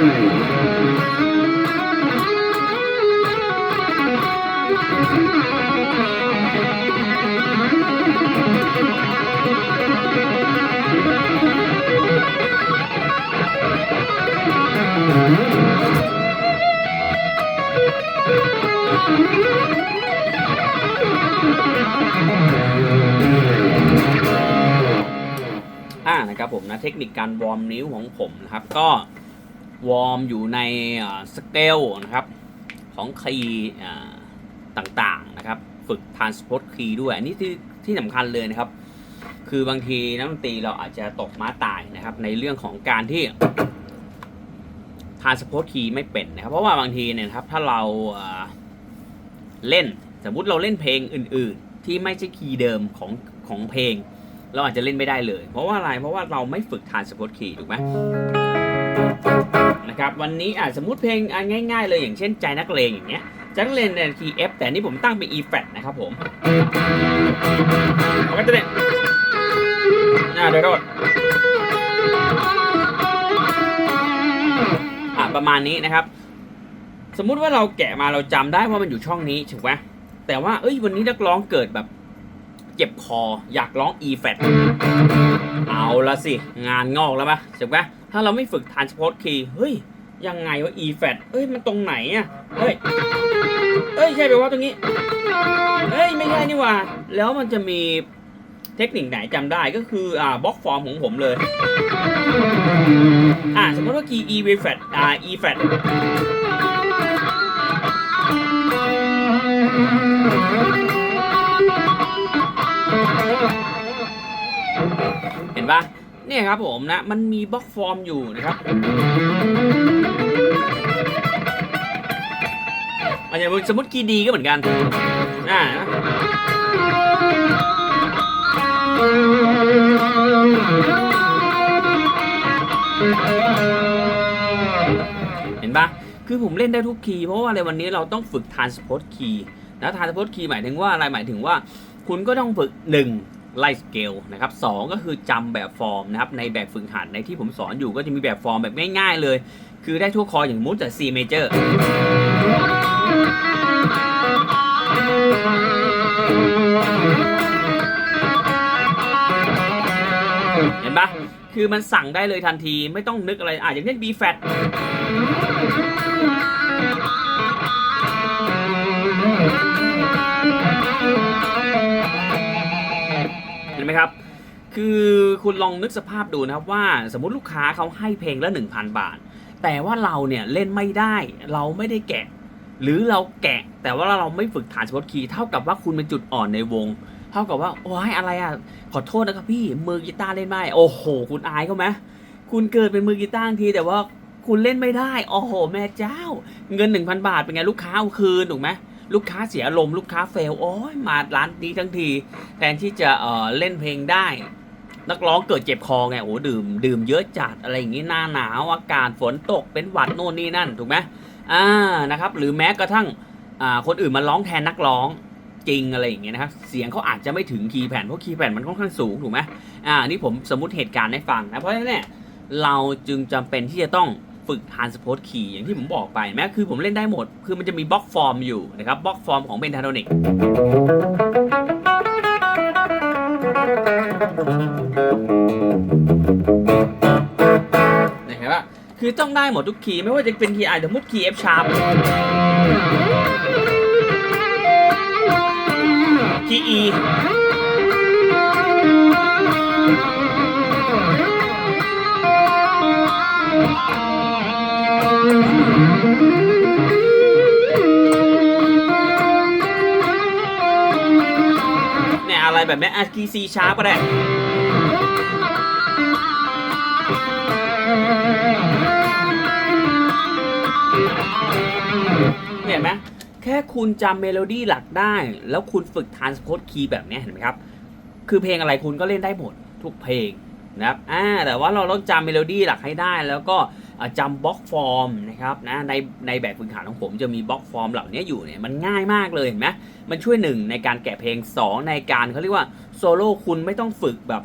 อ่านะครับผมนะเทคนิคการวอร์มนิ้วของผมนะครับก็ วอร์มอยู่ในสเกลนะครับของคีย์ต่างๆนะครับ ฝึก transport key ด้วย อันนี้ที่ที่สำคัญเลยนะครับ คือบางทีนักดนตรีเราอาจจะตกม้าตายนะครับ ในเรื่องของการที่ transport key ไม่เป็นนะครับ เพราะว่าบางทีเนี่ยครับถ้าเราเล่นสมมุติเราเล่นเพลงอื่น ๆ ที่ไม่ใช่คีย์เดิมของของเพลง เราอาจจะเล่นไม่ได้เลย เพราะว่าอะไรเพราะว่าเราไม่ฝึกทานสปอตคีย์ถูกไหม นะครับวันนี้อะสมมติเพลงง่าย ๆ เลยอย่างเช่นใจนักเลงอย่างเงี้ยใจนักเลงเนี่ยคีย์ F แต่นี่ผมตั้งเป็น E flat นะครับผมมันก็จะเป็นอ่าเดี๋ยวโทษอะประมาณนี้นะครับ สมมุติว่าเราแกะมาเราจำได้ว่ามันอยู่ช่องนี้ถูกไหมแต่ว่าเอ้ยวันนี้นักร้องเกิดแบบเจ็บคออยากร้อง E flat เอาละสิ งานงอกแล้วปะถูกปะ ถ้าเราไม่ฝึก transport key เฮ้ย ยังไงว่า E flat เอ้ย มันตรงไหนอะ เฮ้ย เอ้ย ใช่ไปว่าตรงนี้เฮ้ย ไม่ใช่นี่ว่า แล้วมันจะมีเทคนิคไหนจำได้ก็คือ อ่าบล็อกฟอร์มของผมเลย อ่า สมมติว่า key E flat อ่า E flat เห็นปะ เนี่ยครับผมนะ มันมีบล็อกฟอร์มอยู่นะครับอันอย่างสมมติกีดีก็เหมือนกันอ่าเห็นปะคือผมเล่นได้ทุกคีย์เพราะว่าอะไรวันนี้เราต้องฝึก transport key นะ transport key หมายถึงว่าอะไรหมายถึงว่า คุณก็ต้องฝึก1 ไล่สเกลนะครับสก็คือจำแบบฟอร์มนะครับในแบบฝึกหัดในที่ผมสอนอยู่ก็จะมีแบบฟอร์มแบบง่ายๆเลย คือได้ทั่วคออย่างมุดแต่ C major เห็นปะคือมันสั่งได้เลยทันทีไม่ต้องนึกอะไรอะอย่างเช่น B flat ไหมครับ คือคุณลองนึกสภาพดูนะครับว่าสมมติลูกค้าเขาให้เพลงละ 1,000 บาท แต่ว่าเราเนี่ยเล่นไม่ได้เราไม่ได้แกะ หรือเราแกะ แต่ว่าเราไม่ฝึกฐานสปอตคีย์เท่ากับว่าคุณเป็นจุดอ่อนในวง เท่ากับว่าโอ้ยอะไรอะขอโทษนะครับพี่มือกีตาร์เล่นไม่โอ้โห คุณอายเขาไหมคุณเกิดเป็นมือกีตาร์ทีแต่ว่าคุณเล่นไม่ได้ โอ้โห แม่เจ้า เงิน 1,000 บาทเป็นไงลูกค้าเอาคืนถูกไหม ลูกค้าเสียอารมณ์ลูกค้าเฟลโอ้ยมาร้านนี้ทั้งที แทนที่จะเออเล่นเพลงได้ นักร้องเกิดเจ็บคอไงโอ้ดื่ม ดื่มเยอะจัดอะไรอย่างงี้หน้าหนาวอากาศฝนตกเป็นหวัดโน่นนี่นั่นถูกไหมอ่านะครับหรือแม้กระทั่งอ่าคนอื่นมาร้องแทนนักร้องจริงอะไรอย่างเงี้ยนะครับเสียงเขาอาจจะไม่ถึงคีย์แผ่นเพราะคีย์แผ่นมันค่อนข้างสูงถูกไหมอ่านี่ผมสมมติเหตุการณ์ให้ฟังนะเพราะฉะนั้นเนี่ยเราจึงจำเป็นที่จะต้อง ฝึก transport key อย่างที่ผมบอกไปแม้คือผมเล่นได้หมด คือมันจะมีบล็อกฟอร์มอยู่นะครับบล็อกฟอร์มของเบนทาโทนิกเห็นปะคือต้องได้หมดทุกคีย์ไม่ว่าจะเป็นคีย์ไอสมมติคีย์ F sharp คีย์ E เนี่ยอะไรแบบนี้ยอะคีย์ C sharp ก็ได้เห็นไหมแค่คุณจำเมโลดี้หลักได้ แล้วคุณฝึก transpose key แบบนี้เห็นไหมครับ คือเพลงอะไรคุณก็เล่นได้หมดทุกเพลงนะครับอ่าแต่ว่าเราต้องจำเมโลดี้หลักให้ได้แล้วก็ จำบล็อกฟอร์มนะครับนะในในแบบฝึกหัดของผมจะมีบล็อกฟอร์มเหล่านี้อยู่เนี่ยมันง่ายมากเลยเห็นไหมมันช่วยหนึ่งในการแกะเพลง 2 ในการเขาเรียกว่าโซโล่คุณไม่ต้องฝึกแบบ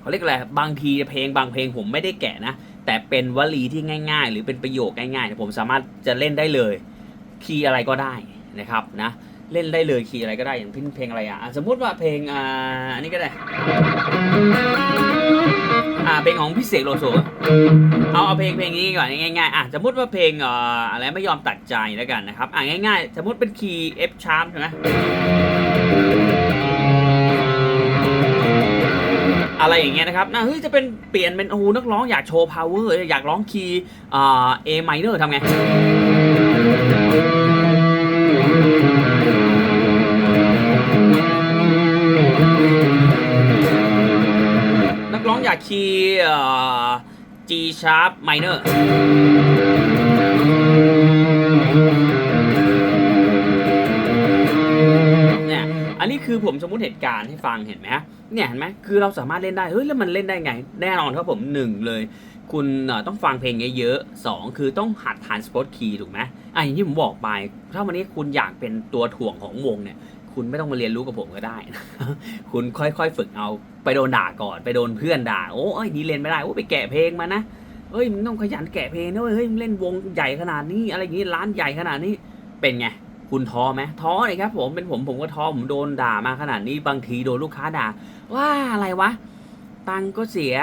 เขาเรียกอะไรบางทีเพลงบางเพลงผมไม่ได้แกะนะ แต่เป็นวลีที่ง่าย ๆ หรือเป็นประโยคง่ายๆเนี่ยผมสามารถจะเล่นได้เลยคีย์อะไรก็ได้นะครับนะเล่นได้เลยคีย์อะไรก็ได้อย่างเพลงเพลงอะไรอะอะสมมุติว่าเพลงอ่าอันนี้ก็ได้ อ่าเพลงของพี่เสกโลโซเอาเอาเพลงเพลงนี้ก่อนง่ายๆอะสมมติว่าเพลงเอ่ออะไรไม่ยอมตัดใจแล้วกันนะครับอะง่ายๆ สมมติเป็นคีย์ F sharp ใช่ไหมอะไรอย่างเงี้ยนะครับนะเฮ้ยจะเป็นเปลี่ยนเป็นโอ้นักร้องอยากโชว์ power อยากร้องคีย์อ่า A minor ทำไง คีย์เอ่อ G sharp minor เนี่ย อันนี้คือผมสมมติเหตุการณ์ให้ฟังเห็นไหมฮะ เนี่ยเห็นไหมคือเราสามารถเล่นได้ เฮ้ย แล้วมันเล่นได้ไง แน่นอนครับผมหนึ่งเลย คุณต้องฟังเพลงเยอะๆสองคือต้องหัดทานสปอตคีย์ถูกไหมอะอย่างที่ผมบอกไป ถ้าวันนี้คุณอยากเป็นตัวถ่วงของวงเนี่ย คุณไม่ต้องมาเรียนรู้กับผมก็ได้ คุณค่อยๆฝึกเอา ไปโดนด่าก่อน ไปโดนเพื่อนด่า โอ้ยนี่เล่นไม่ได้ โอ้ไปแกะเพลงมานะเฮ้ยมึงต้องขยันแกะเพลงนะเว้ยเฮ้ยมึงเล่นวงใหญ่ขนาดนี้ อะไรอย่างนี้ ร้านใหญ่ขนาดนี้ เป็นไง คุณท้อไหมท้อเลยครับ ผม เป็นผม ผมก็ท้อ ผมโดนด่ามาขนาดนี้ บางทีโดนลูกค้าด่า ว่าอะไรวะ ตังก็เสีย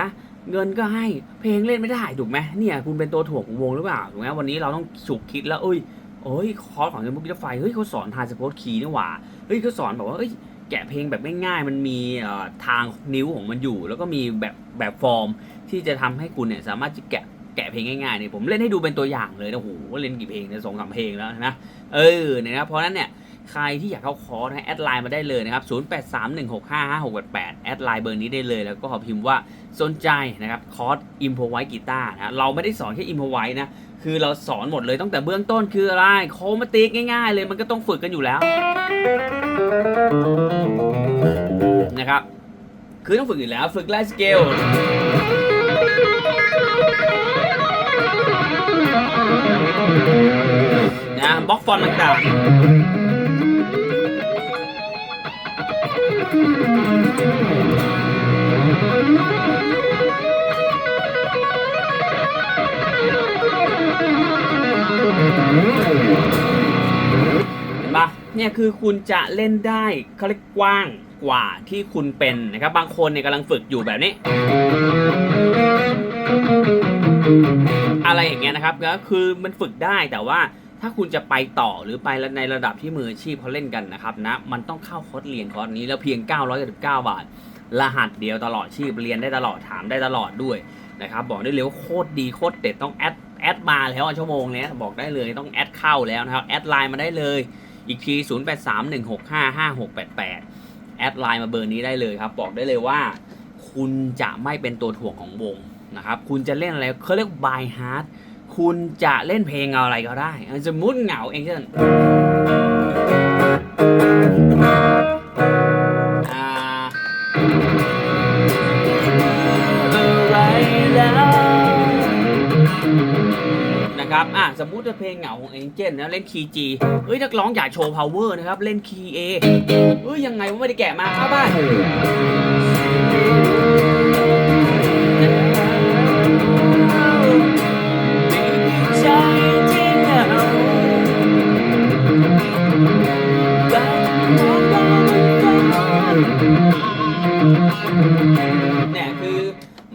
เงินก็ให้ เพลงเล่นไม่ได้ ถูกไหมเนี่ย คุณเป็นตัวถ่วงของวงหรือเปล่า ถูกไหมวันนี้เราต้องฉุกคิดแล้วเอ้ย เอ้ยคอร์สของเซมุกไฟเฮ้ยเขาสอนทานสปอตคีย์นี่หว่าเฮ้ยเขาสอนแบบว่าเอ้ยแกะเพลงแบบง่ายๆ มันมีทางนิ้วของมันอยู่ แล้วก็มีแบบแบบฟอร์มที่จะทำให้คุณเนี่ยสามารถจะแกะแกะเพลงง่ายๆเนี่ยผมเล่นให้ดูเป็นตัวอย่างเลยนะโหเล่นกี่เพลงเนี่ยสองสามเพลงแล้วนะเออเนี่ยนะเพราะฉะนั้นเนี่ยใครที่อยากเข้าคอร์สนะแอดไลน์มาได้เลยนะครับ 0831655688 แอดไลน์เบอร์นี้ได้เลย แล้วก็พิมพ์ว่าสนใจนะครับคอร์สอิมพอไวกีตาร์นะเราไม่ได้สอนแค่อิมพอไวนะ คือเราสอนหมดเลยตั้งแต่เบื้องต้นคืออะไรโคมาติกง่าย ๆ เลยมันก็ต้องฝึกกันอยู่แล้วนะครับ คือต้องฝึกอยู่แล้วฝึกไล่สเกลนะบล็อกฟอนต์ต่างๆ เห็นปะเนี่ยคือคุณจะเล่นได้เขาเรียกกว้างกว่าที่คุณเป็นนะครับ บางคนเนี่ยกำลังฝึกอยู่แบบนี้ อะไรอย่างเงี้ยนะครับก็คือมันฝึกได้แต่ว่าถ้าคุณจะไปต่อหรือไปในระดับที่มืออาชีพเขาเล่นกันนะครับนะมันต้องเข้าคอร์สเรียนคอร์สนี้แล้วเพียง 999 บาท รหัสเดียวตลอดชีพเรียนได้ตลอดถามได้ตลอดด้วยนะครับบอกได้เลยว่าโคตรดีโคตรเด็ดต้องแอด แอดมาแล้วอะชั่วโมงเนี้ยบอกได้เลยต้องแอดเข้าแล้วนะครับแอดไลน์มาได้เลยอีกที 0831655688 แอดไลน์มาเบอร์นี้ได้เลยครับ บอกได้เลยว่า คุณจะไม่เป็นตัวถ่วงของวงนะครับ คุณจะเล่นอะไรเขาเรียก by heart คุณจะเล่นเพลงอะไรก็ได้สมมุติเหงาเองเช่นอ่าอะไรแล้ว นะครับอะสมมุติว่าเพลงเหงาของเองเจนนะเล่นคีย์ G เฮ้ยนักร้องอยากโชว์ power นะครับ เล่นคีย์ A เฮ้ยยังไงว่าไม่ได้แกะมาเข้าบ้านเหงาแต่มองดาวบนฟ้าเนี่ยคือ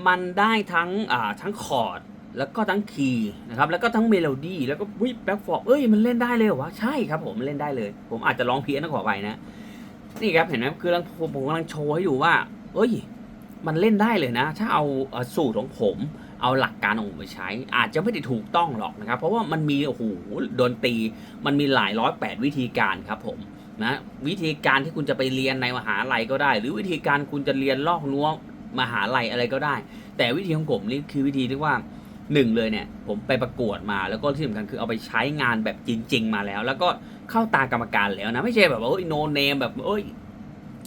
มันได้ทั้งอ่าทั้งคอร์ด แล้วก็ทั้งคีย์นะครับแล้วก็ทั้งเมโลดี้แล้วก็วิแบ็กฟอร์เอ้ยมันเล่นได้เลยเหรอวะใช่ครับผมมันเล่นได้เลย ผมอาจจะร้องเพี้ยนนะขอไปนะนี่ครับเห็นไหมคือผมผมกำลังโชว์ให้ดูว่า เอ้ย มันเล่นได้เลยนะ ถ้าเอาสูตรของผมเอาหลักการของผมไปใช้ อาจจะไม่ได้ถูกต้องหรอกนะครับ เพราะว่ามันมีโอ้โหดนตรีมันมีหลายร้อยแปดวิธีการครับผมนะวิธีการที่คุณจะไปเรียนในมหาลัยก็ได้ หรือวิธีการคุณจะเรียนลอกนัวมหาลัยอะไรก็ได้ แต่วิธีของผมนี่คือวิธีที่ว่า หนึ่งเลยเนี่ยผมไปประกวดมาแล้วก็ที่สำคัญคือเอาไปใช้งานแบบจริง ๆ มาแล้ว แล้วก็เข้าตากรรมการแล้วนะไม่ใช่แบบว่าโอ้ยโนเนมแบบเอ้ย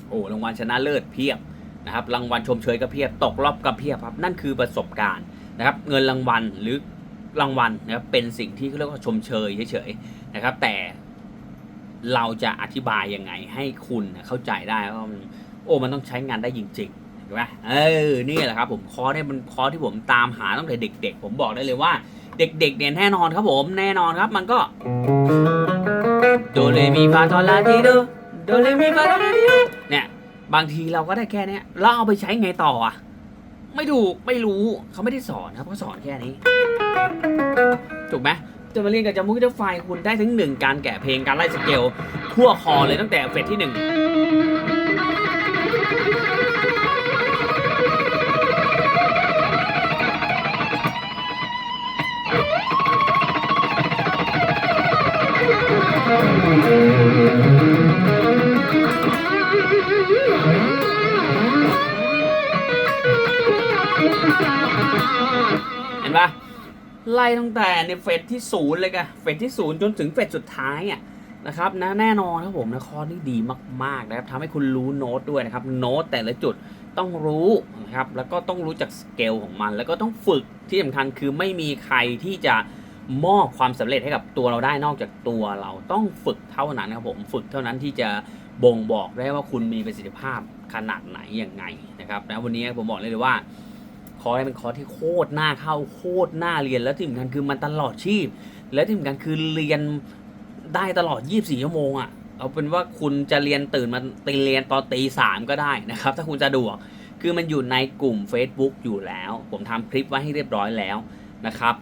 โอ้รางวัลชนะเลิศเพียบนะครับรางวัลชมเชยก็เพียบตกรอบก็เพียบครับนั่นคือประสบการณ์นะครับเงินรางวัลหรือรางวัลนะครับเป็นสิ่งที่เขาเรียกว่าชมเชยเฉยๆนะครับ แต่เราจะอธิบายยังไงให้คุณเข้าใจได้ว่าโอ้มันต้องใช้งานได้จริง ๆ ไหมเออนี่แหละครับผมคอร์สเนี่ยมันคอร์สที่ผมตามหาตั้งแต่เด็ก ๆ ผมบอกได้เลยว่า เด็ก ๆ เนี่ยแน่นอนครับผมแน่นอนครับมันก็โดเรมีฟาทอลาทีโดโดเรมีฟาทอลาทีโดเนี่ยบางทีเราก็ได้แค่เนี้ยเราเอาไปใช้ไงต่ออะไม่ถูกไม่รู้เขาไม่ได้สอนครับเขาสอนแค่นี้ ถูกไหมจะมาเรียนกับจามุกจะไฟคุณได้ถึงหนึ่งการแกะเพลงการไล่สเกลทั่วคอเลยตั้งแต่เฟสที่หนึ่ง เห็นปะไล่ตั้งแต่ในเฟสที่ศูนย์เลยกันเฟสที่ศูนย์จนถึงเฟสสุดท้ายอะนะครับนะแน่นอนครับผมนะคอร์สนี่ดีมากๆนะครับทำให้คุณรู้โน้ตด้วยนะครับโน้ตแต่ละจุดต้องรู้นะครับแล้วก็ต้องรู้จักสเกลของมัน แล้วก็ต้องฝึกที่สำคัญคือไม่มีใครที่จะ มอบความสำเร็จให้กับตัวเราได้นอกจากตัวเราต้องฝึกเท่านั้นครับผมฝึกเท่านั้นที่จะบ่งบอกได้ว่าคุณมีประสิทธิภาพขนาดไหนยังไงนะครับนะวันนี้ผมบอกเลยเลยว่าคอร์สเป็นคอร์สที่โคตรน่าเข้าโคตรน่าเรียน แล้วที่สำคัญคือมันตลอดชีพ และที่สำคัญคือเรียนได้ตลอด 24 ชั่วโมงอะ่ะเอาเป็นว่าคุณจะเรียนตื่นมาตีเรียนตอนตีสามก็ได้นะครับ ถ้าคุณจะดวกคือมันอยู่ในกลุ่ม Facebook อยู่แล้ว ผมทำคลิปไว้ให้เรียบร้อยแล้วนะครับ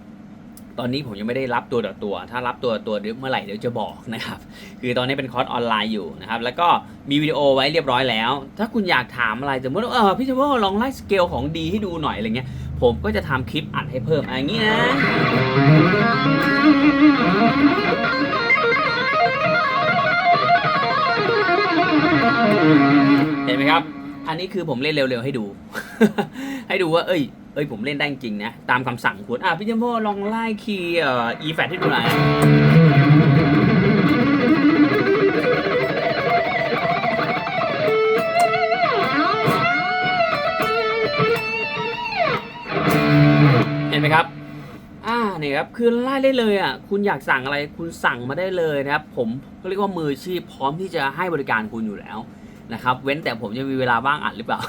ตอนนี้ผมยังไม่ได้รับตัวต่อตัว ถ้ารับตัวตัวเดี๋ยวเมื่อไหร่เดี๋ยวจะบอกนะครับ คือตอนนี้เป็นคอร์สออนไลน์อยู่นะครับ แล้วก็มีวิดีโอไว้เรียบร้อยแล้ว ถ้าคุณอยากถามอะไรสมมติว่าเออพี่ชมพู่ลองไล่สเกลของดีให้ดูหน่อยอะไรเงี้ย ผมก็จะทำคลิปอัดให้เพิ่มอย่างนี้นะเห็นไหมครับ อันนี้คือผมเล่นเร็วๆให้ดู ให้ดูว่า เอ้ย เอ้ยผมเล่นได้จริงนะ ตามคำสั่งคุณอะพี่เจมโพ่ลองไล่คีย์เอ่อ e f a t ให้ดูหน่อยเห็นไหมครับ อ่าเนี่ยครับ คือไล่ได้เลยอะ คุณอยากสั่งอะไร คุณสั่งมาได้เลยนะครับ ผมก็เรียกว่ามืออาชีพพร้อมที่จะให้บริการคุณอยู่แล้วนะครับ เว้นแต่ผมจะมีเวลาว่างอัดหรือเปล่า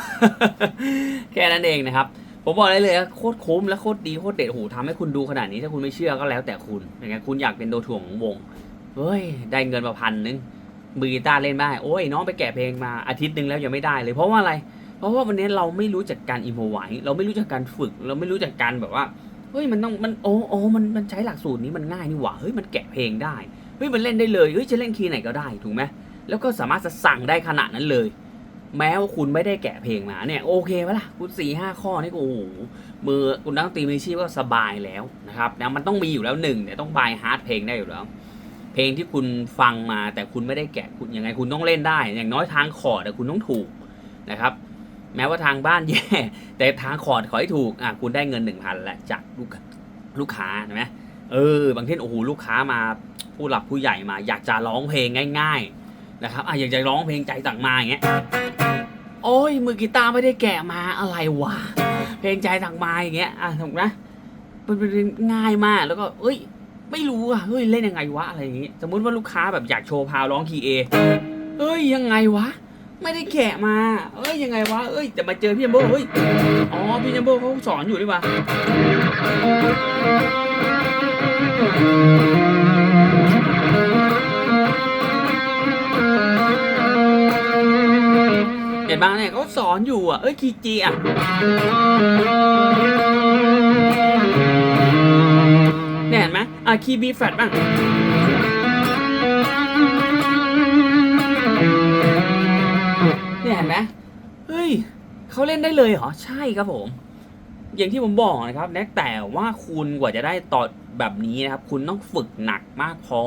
แค่นั้นเองนะครับ ผมบอกได้เลยโคตรคุ้มและโคตรดีโคตรเด็ดโหทำให้คุณดูขนาดนี้ถ้าคุณไม่เชื่อก็แล้วแต่คุณอย่างเงี้ยคุณอยากเป็นโดถ่วงของวงเฮ้ยได้เงินมาพันนึงมือกีตาร์เล่นได้โอ้ยน้องไปแกะเพลงมาอาทิตย์นึงแล้วยังไม่ได้เลยเพราะว่าอะไร เพราะว่าวันนี้เราไม่รู้จักการอิมพอไวเราไม่รู้จักการฝึก เราไม่รู้จักการแบบว่าเฮ้ยมันต้องมันโอ้โอ้มันมันใช้หลักสูตรนี้มันง่ายนี่หว่าเฮ้ยมันแกะเพลงได้เฮ้ยมันเล่นได้เลยเฮ้ยจะเล่นคีย์ไหนก็ได้ถูกไหมแล้วก็สามารถจะสั่งได้ขนาดนั้นเลย แม้ว่าคุณไม่ได้แกะเพลงมาเนี่ยโอเคไหมล่ะคุณสี่ห้าข้อนี่ก็โอ้โหมือคุณนักตรีมืออาชีพก็สบายแล้วนะครับนะมันต้องมีอยู่แล้วหนึ่งเนี่ยต้องบายฮาร์ดเพลงได้อยู่แล้ว เพลงที่คุณฟังมาแต่คุณไม่ได้แกะคุณยังไงคุณต้องเล่นได้ อย่างน้อยทางคอร์ดคุณต้องถูกนะครับ แม้ว่าทางบ้านแย่ แต่ทางคอร์ดขอให้ถูกอะคุณได้เงินหนึ่งพันแล้วจากลูกลูกค้าใช่ไหมเออบางทีโอ้โหลูกค้ามาผู้หลักผู้ใหญ่มา อยากจะร้องเพลงง่าย ๆ นะครับอะอยากจะร้องเพลงใจสั่งมาอย่างเงี้ยโอ้ยมือกีตาร์ไม่ได้แกะมาอะไรวะเพลงใจสั่งมาอย่างเงี้ยอะถูกนะมันเป็นง่ายมากแล้วก็ เอ้ย ไม่รู้อะเฮ้ยเล่นยังไงวะอะไรอย่างงี้ สมมุติว่าลูกค้าแบบอยากโชว์พาวร้องคีย์เอเอ้ยยังไงวะไม่ได้แกะมา เอ้ยยังไงวะ เอ้ยแต่มาเจอพี่ยัมโบ้เฮ้ย อ๋อพี่ยัมโบ้เขาสอนอยู่ดีว่า ห็นบ้างเนี่ยเขาสอนอยู่อะ เอ้ยคีย์จีอะ เนี่ยเห็นไหมอะคีย์บีแฟตบ้าง เนี่ยเห็นไหมเฮ้ยเขาเล่นได้เลยเหรอ ใช่ครับผม อย่างที่ผมบอกนะครับแต่ว่าคุณกว่าจะได้ต่อแบบนี้นะครับ คุณต้องฝึกหนักมากพอ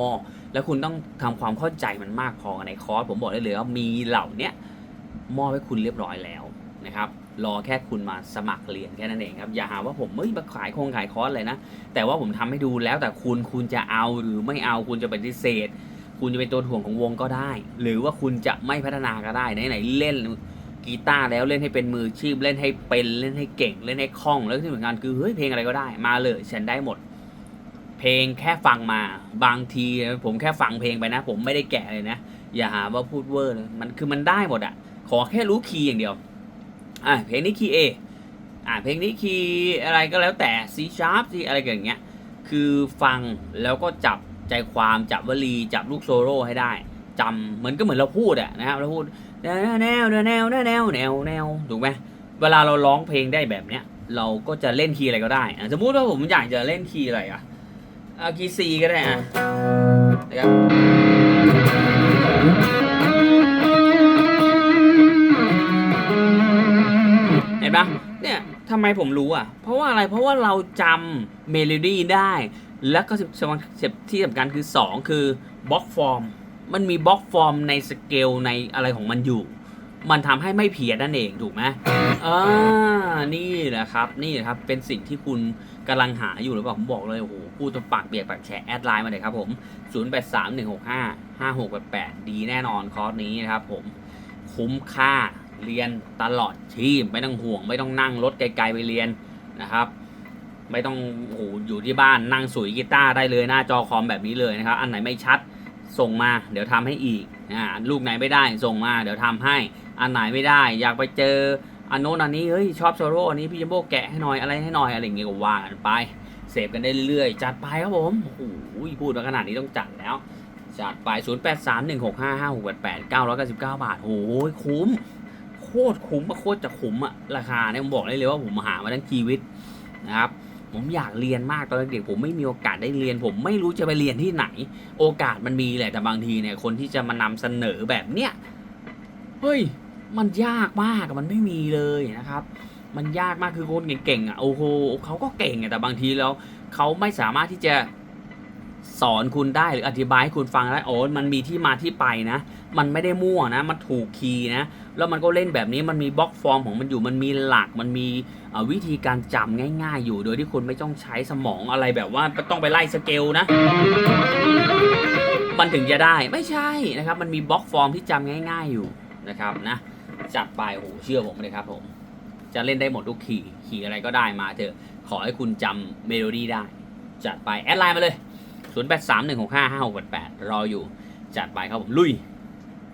แล้วคุณต้องทำความเข้าใจมันมากพอในคอร์สผมบอกได้เลยว่ามีเหล่าเนี้ย มอบให้คุณเรียบร้อยแล้วนะครับรอแค่คุณมาสมัครเรียนแค่นั้นเองครับ อย่าหาว่าผมเอ้ยมาขายโครงขายคอร์สเลยนะ แต่ว่าผมทำให้ดูแล้วแต่คุณคุณจะเอาหรือไม่เอาคุณจะปฏิเสธ คุณจะเป็นตัวถ่วงของวงก็ได้ หรือว่าคุณจะไม่พัฒนาก็ได้ไหนๆเล่นกีตาร์แล้วเล่นให้เป็นมือชีพเล่นให้เป็นเล่นให้เก่งเล่นให้คล่องแล้วที่สำคัญคือเฮ้ยเพลงอะไรก็ได้มาเลยฉันได้หมด เพลงแค่ฟังมาบางทีผมแค่ฟังเพลงไปนะ ผมไม่ได้แกะเลยนะ อย่าหาว่าพูดเวอร์เลยมันคือมันได้หมดอะ ขอแค่รู้คีย์อย่างเดียว อะเพลงนี้คีย์เอะเพลงนี้คีย์อะไรก็แล้วแต่ C sharp ที่อะไรกัอย่างเงี้ย คือฟังแล้วก็จับใจความจับวลีจับลูกโซโล่ให้ได้จำเหมือนก็เหมือนเราพูดอะนะครับเราพูดแนวแนวแนวแนวแนวแนวถูกไหมเวลาเราร้องเพลงได้แบบเนี้ย เราก็จะเล่นคีย์อะไรก็ได้สมมุติว่าผมอยากจะเล่นคีย์อะไรอะคีย์ซีก็ได้อะนะครับ ห็นปะเนี่ยทำไมผมรู้อะ เพราะว่าอะไรเพราะว่าเราจำเมโลดี้ได้ แล้วก็สำที่สำคัญคือ 2 คือบล็อกฟอร์ม มันมีบล็อกฟอร์มในสเกลในอะไรของมันอยู่ มันทำให้ไม่เพี้ยนนั่นเองถูกไหมอ่านี่แหละครับนี่แหละครับเป็นสิ่งที่คุณกำลังหาอยู่หรือเปล่าผมบอกเลยโอ้โหพูดจนปากเปียกปากแฉะแอดไลน์มาเลยครับผม 0831655688 ดีแน่นอนคอร์สนี้นะครับผมคุ้มค่า เรียนตลอดชีพไม่ต้องห่วง ไม่ต้องนั่งรถไกลๆไปเรียนนะครับ ไม่ต้องโอ้โหอยู่ที่บ้านนั่งสุยกีตาร์ได้เลยหน้าจอคอมแบบนี้เลยนะครับ อันไหนไม่ชัดส่งมา เดี๋ยวทำให้อีกอ่าลูกไหนไม่ได้ส่งมา เดี๋ยวทำให้ อันไหนไม่ได้ อยากไปเจออันโน้นอันนี้เฮ้ยชอบโซโล่อันนี้พี่จัมโบ้แกะให้หน่อยอะไรให้หน่อยอะไรอย่างเงี้ยก็ว่ากันไปเสพกันได้เรื่อยจัดไปครับผมโอ้โหพูดมาขนาดนี้ต้องจัดแล้วจัดไป 0 8 3 1 6 5 5 6 8 8 9 9 9 บาท โอ้ยคุ้ม ตรคุ้มโคตรจะคุ้มอะราคาเนี่ยผมบอกได้เลยว่าผมหามาทั้งชีวิตนะครับผมอยากเรียนมากตอนเด็กผมไม่มีโอกาสได้เรียน ผมไม่รู้จะไปเรียนที่ไหน โอกาสมันมีแหละแต่บางทีเนี่ยคนที่จะมานำเสนอแบบเนี้ยเฮ้ยมันยากมากมันไม่มีเลยนะครับ มันยากมากคือคนเก่งๆอะโอ้โหเขาก็เก่งอะแต่บางทีแล้วเขาไม่สามารถที่จะ สอนคุณได้หรืออธิบายให้คุณฟังได้โอ้มันมีที่มาที่ไปนะ มันไม่ได้มั่วนะ มันถูกคีย์นะ แล้วมันก็เล่นแบบนี้มันมีบล็อกฟอร์มของมันอยู่ มันมีหลัก มันมีวิธีการจำง่าย ๆ อยู่ โดยที่คุณไม่ต้องใช้สมองอะไรแบบว่าต้องไปไล่สเกลนะ มันถึงจะได้ ไม่ใช่นะครับ มันมีบล็อกฟอร์มที่จำง่าย ๆอยู่นะครับนะจัดไปโอ้โหเชื่อผมเลยครับผม จะเล่นได้หมดทุกขี่ขี่อะไรก็ได้มาเถอะ ขอให้คุณจำเมโลดี้ได้ จัดไปแอดไลน์มาเลย 0 8 3 1 6 5 5 6 8 8 รออยู่จัดไปครับผมลุย